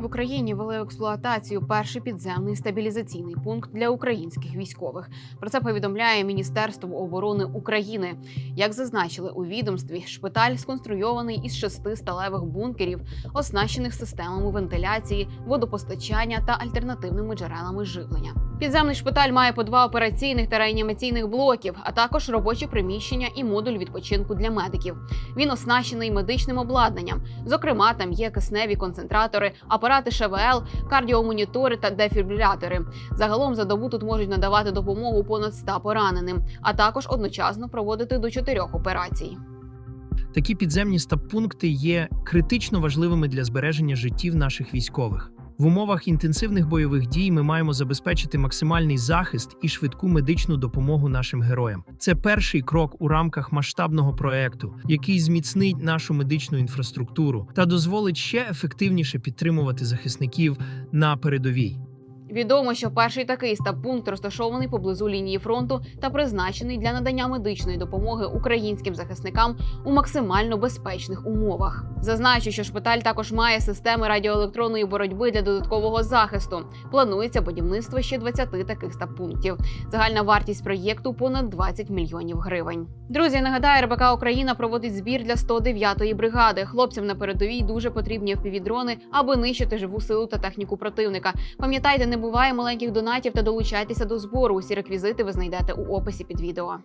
В Україні вели експлуатацію перший підземний стабілізаційний пункт для українських військових. Про це повідомляє Міністерство оборони України. Як зазначили у відомстві, шпиталь сконструйований із шести сталевих бункерів, оснащених системами вентиляції, водопостачання та альтернативними джерелами живлення. Підземний шпиталь має по два операційних та реанімаційних блоків, а також робочі приміщення і модуль відпочинку для медиків. Він оснащений медичним обладнанням. Зокрема, там є кисневі концентратори, апарати ШВЛ, кардіомонітори та дефібрилятори. Загалом за добу тут можуть надавати допомогу понад 100 пораненим, а також одночасно проводити до чотирьох операцій. Такі підземні стаб-пункти є критично важливими для збереження життів наших військових. В умовах інтенсивних бойових дій ми маємо забезпечити максимальний захист і швидку медичну допомогу нашим героям. Це перший крок у рамках масштабного проекту, який зміцнить нашу медичну інфраструктуру та дозволить ще ефективніше підтримувати захисників на передовій. Відомо, що перший такий стаб-пункт розташований поблизу лінії фронту та призначений для надання медичної допомоги українським захисникам у максимально безпечних умовах. Зазначу, що шпиталь також має системи радіоелектронної боротьби для додаткового захисту. Планується будівництво ще 20 таких стаб-пунктів. Загальна вартість проєкту понад 20 мільйонів гривень. Друзі, нагадаю, РБК Україна проводить збір для 109-ї бригади. Хлопцям на передовій дуже потрібні впівдрони, аби нищити живу силу та техніку противника. Пам'ятайте, не буває маленьких донатів та долучайтеся до збору. Усі реквізити ви знайдете у описі під відео.